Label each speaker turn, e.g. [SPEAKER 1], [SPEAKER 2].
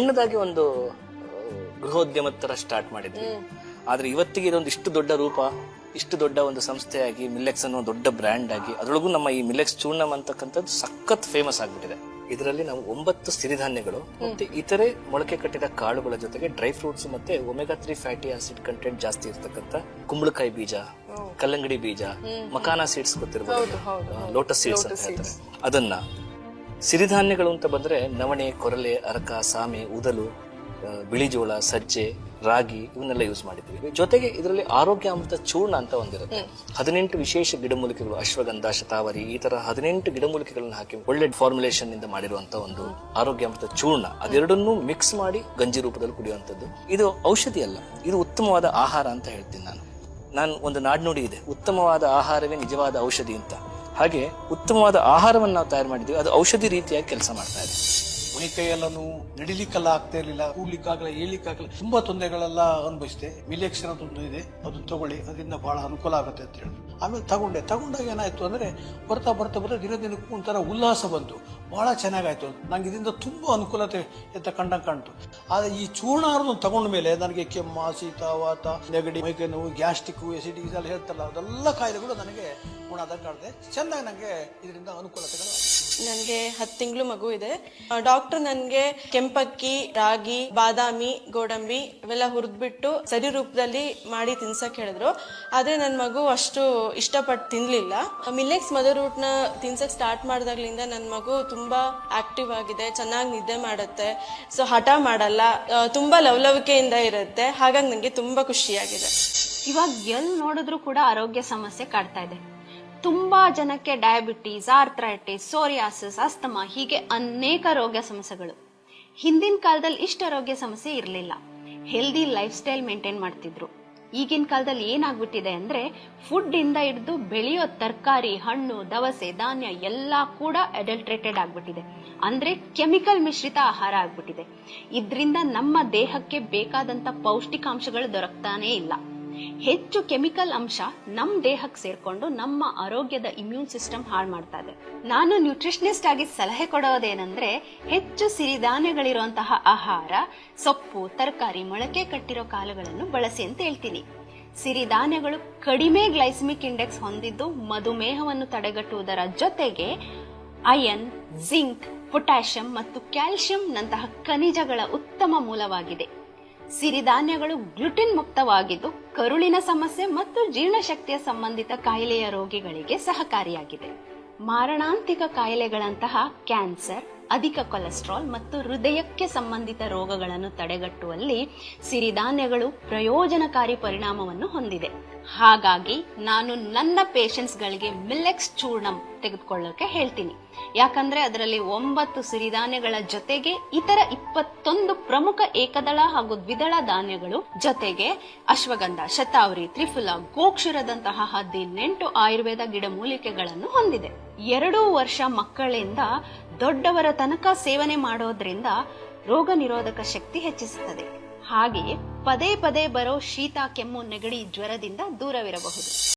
[SPEAKER 1] ಸಣ್ಣದಾಗಿ ಒಂದು ಗೃಹೋದ್ಯಮ ತರ ಸ್ಟಾರ್ಟ್ ಮಾಡಿದ್ವಿ. ಆದ್ರೆ ಇವತ್ತಿಗೆ ಇದೊಂದು ಇಷ್ಟು ದೊಡ್ಡ ರೂಪ ಇಷ್ಟು ದೊಡ್ಡ ಒಂದು ಸಂಸ್ಥೆಯಾಗಿ ಮಿಲ್ಲೆಕ್ಸ್ ಅನ್ನೋ ದೊಡ್ಡ ಬ್ರ್ಯಾಂಡ್ ಆಗಿ ಅದರೊಳಗೂ ನಮ್ಮ ಈ ಮಿಲ್ಲೆಕ್ಸ್ ಚೂರ್ಣಂ ಅಂತಕ್ಕಂಥದ್ದು ಸಖತ್ ಫೇಮಸ್ ಆಗ್ಬಿಟ್ಟಿದೆ. ಇದರಲ್ಲಿ ನಾವು ಒಂಬತ್ತು ಸಿರಿಧಾನ್ಯಗಳು ಮತ್ತೆ ಇತರೆ ಮೊಳಕೆ ಕಟ್ಟಿದ ಕಾಳುಗಳ ಜೊತೆಗೆ ಡ್ರೈ ಫ್ರೂಟ್ಸ್ ಮತ್ತೆ omega three fatty acid content ಜಾಸ್ತಿ ಇರ್ತಕ್ಕಂಥ ಕುಂಬಳಕಾಯಿ ಬೀಜ ಕಲ್ಲಂಗಡಿ ಬೀಜ ಮಕಾನ ಸೀಡ್ಸ್ ಗೊತ್ತಿರಬಹುದು ಲೋಟಸ್ ಸೀಡ್ಸ್ ಅಂತ ಹೇಳ್ತಾರೆ. ಅದನ್ನ ಸಿರಿಧಾನ್ಯಗಳು ಅಂತ ಬಂದರೆ ನವಣೆ ಕೊರಲೆ ಅರಕ ಸಾಮೆ ಉದಲು ಬಿಳಿಜೋಳ ಸಜ್ಜೆ ರಾಗಿ ಇವನ್ನೆಲ್ಲ ಯೂಸ್ ಮಾಡಿದ್ದೀವಿ ಜೊತೆಗೆ ಇದರಲ್ಲಿ ಆರೋಗ್ಯಾಮೃತ ಚೂರ್ಣ ಅಂತ ಒಂದಿರುತ್ತೆ. ಹದಿನೆಂಟು ವಿಶೇಷ ಗಿಡಮೂಲಿಕೆಗಳು ಅಶ್ವಗಂಧ ಶತಾವರಿ ಈ ತರ ಹದಿನೆಂಟು ಗಿಡಮೂಲಿಕೆಗಳನ್ನ ಹಾಕಿ ಒಳ್ಳೆ ಫಾರ್ಮುಲೇಷನ್ ಇಂದ ಮಾಡಿರುವಂತ ಒಂದು ಆರೋಗ್ಯಾಮೃತ ಚೂರ್ಣ. ಅದೆರಡನ್ನೂ ಮಿಕ್ಸ್ ಮಾಡಿ ಗಂಜಿ ರೂಪದಲ್ಲಿ ಕುಡಿಯುವಂಥದ್ದು. ಇದು ಔಷಧಿ ಅಲ್ಲ ಇದು ಉತ್ತಮವಾದ ಆಹಾರ ಅಂತ ಹೇಳ್ತೀನಿ ನಾನು. ನಾನು ಒಂದು ನಾಡ್ನುಡಿ ಇದೆ. ಉತ್ತಮವಾದ ಆಹಾರವೇ ನಿಜವಾದ ಔಷಧಿ ಅಂತ. ಹಾಗೆ ಉತ್ತಮವಾದ ಆಹಾರವನ್ನು ನಾವು ತಯಾರು ಮಾಡಿದ್ದೀವಿ. ಅದು ಔಷಧಿ ರೀತಿಯಾಗಿ ಕೆಲಸ ಮಾಡ್ತಾ ಇದೆ.
[SPEAKER 2] ಮೈ ಕೈಯೆಲ್ಲ ನೋವು ನಡಿಲಿಕ್ಕೆಲ್ಲ ಆಗ್ತಾ ಇರಲಿಲ್ಲ ಕೂಡ್ಲಿಕ್ಕಾಗಲ್ಲ ಹೇಳಿಕ್ಕಾಗಲ್ಲ ತುಂಬಾ ತೊಂದರೆಗಳೆಲ್ಲ ಅನುಭವಿಸಿದೆ. ಮಿಲೆಕ್ಸ್ ಅನ್ನೋದೊಂದು ಇದೆ ಅದನ್ನ ತಗೊಳ್ಳಿ, ಅದರಿಂದ ಬಹಳ ಅನುಕೂಲ ಆಗುತ್ತೆ ಅಂತ ಹೇಳಿ. ಆಮೇಲೆ ತಗೊಂಡೆ. ತಗೊಂಡಾಗ ಏನಾಯ್ತು ಅಂದ್ರೆ ಬರ್ತಾ ಬರ್ತಾ ಬರ್ತಾ ದಿನ ದಿನಕ್ಕೂ ಒಂಥರ ಉಲ್ಲಾಸ ಬಂತು. ಬಹಳ ಚೆನ್ನಾಗಾಯ್ತು. ನಂಗೆ ಇದರಿಂದ ತುಂಬಾ ಅನುಕೂಲತೆ ಅಂತ ಕಂಡಂಗೆ ಕಾಣ್ತು ಆದ್ರೆ ಈ ಚೂರ್ಣ ಅನ್ನೋದನ್ನ ತಗೊಂಡ ಮೇಲೆ ನನಗೆ ಕೆಮ್ಮ, ಶೀತ, ವಾತ, ನೆಗಡಿ, ಮೈಕೈ ನೋವು ಗ್ಯಾಸ್ಟಿಕ್ ಎಸಿಡಿ ಇದೆಲ್ಲ ಹೇಳ್ತಾರಲ್ಲ ಅದೆಲ್ಲ ಕಾಯಿಲೆಗಳು ನನಗೆ ಗುಣ ಅದಕ್ಕೆ ಕಾಣಿದೆ. ಚೆನ್ನಾಗಿ ನನಗೆ ಇದರಿಂದ ಅನುಕೂಲತೆಗಳು
[SPEAKER 3] ನನಗೆ ಹತ್ತು ತಿಂಗಳು ಮಗು ಇದೆ. ಡಾಕ್ಟರ್ ನನಗೆ ಕೆಂಪಕ್ಕಿ, ರಾಗಿ, ಬಾದಾಮಿ, ಗೋಡಂಬಿ ಇವೆಲ್ಲ ಹುರಿದ್ಬಿಟ್ಟು ಸರಿ ರೂಪದಲ್ಲಿ ಮಾಡಿ ತಿನ್ಸಕ್ ಹೇಳಿದ್ರು. ಆದರೆ ನನ್ನ ಮಗು ಅಷ್ಟು ಇಷ್ಟಪಟ್ಟು ತಿನ್ಲಿಲ್ಲ. ಮಿಲ್ಲೆಕ್ಸ್ ಮದರ್ ರೂಟ್ನ ತಿನ್ಸಕ್ ಸ್ಟಾರ್ಟ್ ಮಾಡಿದಾಗ್ಲಿಂದ ನನ್ನ ಮಗು ತುಂಬಾ ಆಕ್ಟಿವ್ ಆಗಿದೆ, ಚೆನ್ನಾಗಿ ನಿದ್ದೆ ಮಾಡುತ್ತೆ. ಸೊ ಹಠ ಮಾಡಲ್ಲ. ತುಂಬ ತುಂಬಾ ಲವಲವಿಕೆಯಿಂದ ಇರುತ್ತೆ. ಹಾಗಾಗಿ ನನಗೆ ತುಂಬಾ ಖುಷಿಯಾಗಿದೆ.
[SPEAKER 4] ಇವಾಗ ಎಲ್ಲಿ ನೋಡಿದ್ರು ಕೂಡ ಆರೋಗ್ಯ ಸಮಸ್ಯೆ ಕಾಡ್ತಾ ಇದೆ. ತುಂಬಾ ಜನಕ್ಕೆ ಡಯಾಬಿಟೀಸ್ ಆರ್ಥ್ರೈಟಿಸ್ ಸೋರಿಯಾಸಿಸ್ ಅಸ್ತಮಾ ಹೀಗೆ ಅನೇಕ ರೋಗ ಸಮಸ್ಯೆಗಳು. ಹಿಂದಿನ ಕಾಲದಲ್ಲಿ ಇಷ್ಟು ಆರೋಗ್ಯ ಸಮಸ್ಯೆ ಇರಲಿಲ್ಲ. ಹೆಲ್ದಿ ಲೈಫ್ ಸ್ಟೈಲ್ ಮೇಂಟೈನ್ ಮಾಡ್ತಿದ್ರು. ಈಗಿನ ಕಾಲದಲ್ಲಿ ಏನಾಗ್ಬಿಟ್ಟಿದೆ ಅಂದ್ರೆ ಫುಡ್ ಇಂದ ಹಿಡಿದು ಬೆಳೆಯೋ ತರಕಾರಿ, ಹಣ್ಣು, ದವಸೆ, ಧಾನ್ಯ ಎಲ್ಲ ಕೂಡ ಅಡಲ್ಟ್ರೇಟೆಡ್ ಆಗ್ಬಿಟ್ಟಿದೆ. ಅಂದ್ರೆ ಕೆಮಿಕಲ್ ಮಿಶ್ರಿತ ಆಹಾರ ಆಗ್ಬಿಟ್ಟಿದೆ. ಇದರಿಂದ ನಮ್ಮ ದೇಹಕ್ಕೆ ಬೇಕಾದಂತ ಪೌಷ್ಟಿಕಾಂಶಗಳು ದೊರಕ್ತಾನೇ ಇಲ್ಲ. ಹೆಚ್ಚು ಕೆಮಿಕಲ್ ಅಂಶ ನಮ್ಮ ದೇಹಕ್ಕೆ ಸೇರ್ಕೊಂಡು ನಮ್ಮ ಆರೋಗ್ಯದ ಇಮ್ಯೂನ್ ಸಿಸ್ಟಮ್ ಹಾಳು ಮಾಡ್ತಾ ಇದೆ. ನಾನು ನ್ಯೂಟ್ರಿಷನಿಸ್ಟ್ ಆಗಿ ಸಲಹೆ ಕೊಡೋದೇನೆಂದ್ರೆ ಹೆಚ್ಚು ಸಿರಿಧಾನ್ಯಗಳಿರುವಂತಹ ಆಹಾರ, ಸೊಪ್ಪು, ತರಕಾರಿ, ಮೊಳಕೆ ಕಟ್ಟಿರೋ ಕಾಳುಗಳನ್ನು ಬಳಸಿ ಅಂತ ಹೇಳ್ತೀನಿ. ಸಿರಿಧಾನ್ಯಗಳು ಕಡಿಮೆ ಗ್ಲೈಸಮಿಕ್ ಇಂಡೆಕ್ಸ್ ಹೊಂದಿದ್ದು ಮಧುಮೇಹವನ್ನು ತಡೆಗಟ್ಟುವುದರ ಜೊತೆಗೆ ಅಯನ್ ಜಿಂಕ್, ಪೊಟ್ಯಾಷಿಯಂ ಮತ್ತು ಕ್ಯಾಲ್ಸಿಯಂ ನಂತಹ ಖನಿಜಗಳ ಉತ್ತಮ ಮೂಲವಾಗಿದೆ. ಸಿರಿಧಾನ್ಯಗಳು ಗ್ಲುಟಿನ್ ಮುಕ್ತವಾಗಿದ್ದು ಕರುಳಿನ ಸಮಸ್ಯೆ ಮತ್ತು ಜೀರ್ಣಶಕ್ತಿಯ ಸಂಬಂಧಿತ ಕಾಯಿಲೆಯ ರೋಗಿಗಳಿಗೆ ಸಹಕಾರಿಯಾಗಿದೆ. ಮಾರಣಾಂತಿಕ ಕಾಯಿಲೆಗಳಂತಹ ಕ್ಯಾನ್ಸರ್ ಅಧಿಕ ಕೊಲೆಸ್ಟ್ರಾಲ್ ಮತ್ತು ಹೃದಯಕ್ಕೆ ಸಂಬಂಧಿತ ರೋಗಗಳನ್ನು ತಡೆಗಟ್ಟುವಲ್ಲಿ ಸಿರಿಧಾನ್ಯಗಳು ಪ್ರಯೋಜನಕಾರಿ ಪರಿಣಾಮವನ್ನು ಹೊಂದಿದೆ. ಹಾಗಾಗಿ ನಾನು ನನ್ನ ಪೇಷಂಟ್ಸ್ಗಳಿಗೆ ಮಿಲ್ಲೆಕ್ಸ್ ಚೂರ್ಣಂ ತೆಗೆದುಕೊಳ್ಳೋಕೆ ಹೇಳ್ತೀನಿ. ಯಾಕಂದ್ರೆ ಅದರಲ್ಲಿ ಒಂಬತ್ತು ಸಿರಿಧಾನ್ಯಗಳ ಜೊತೆಗೆ ಇತರ ಇಪ್ಪತ್ತೊಂದು ಪ್ರಮುಖ ಏಕದಳ ಹಾಗೂ ದ್ವಿದಳ ಧಾನ್ಯಗಳು ಜೊತೆಗೆ ಅಶ್ವಗಂಧ, ಶತಾವರಿ, ತ್ರಿಫುಲ, ಗೋಕ್ಷುರದಂತಹ ಹದಿನೆಂಟು ಆಯುರ್ವೇದ ಗಿಡಮೂಲಿಕೆಗಳನ್ನು ಹೊಂದಿದೆ. ಎರಡೂ ವರ್ಷ ಮಕ್ಕಳಿಂದ ದೊಡ್ಡವರ ತನಕ ಸೇವನೆ ಮಾಡೋದ್ರಿಂದ ರೋಗ ನಿರೋಧಕ ಶಕ್ತಿ ಹೆಚ್ಚಿಸುತ್ತದೆ. ಹಾಗೆಯೇ ಪದೇ ಪದೇ ಬರೋ ಶೀತ, ಕೆಮ್ಮು, ನೆಗಡಿ ಜ್ವರದಿಂದ ದೂರವಿರಬಹುದು.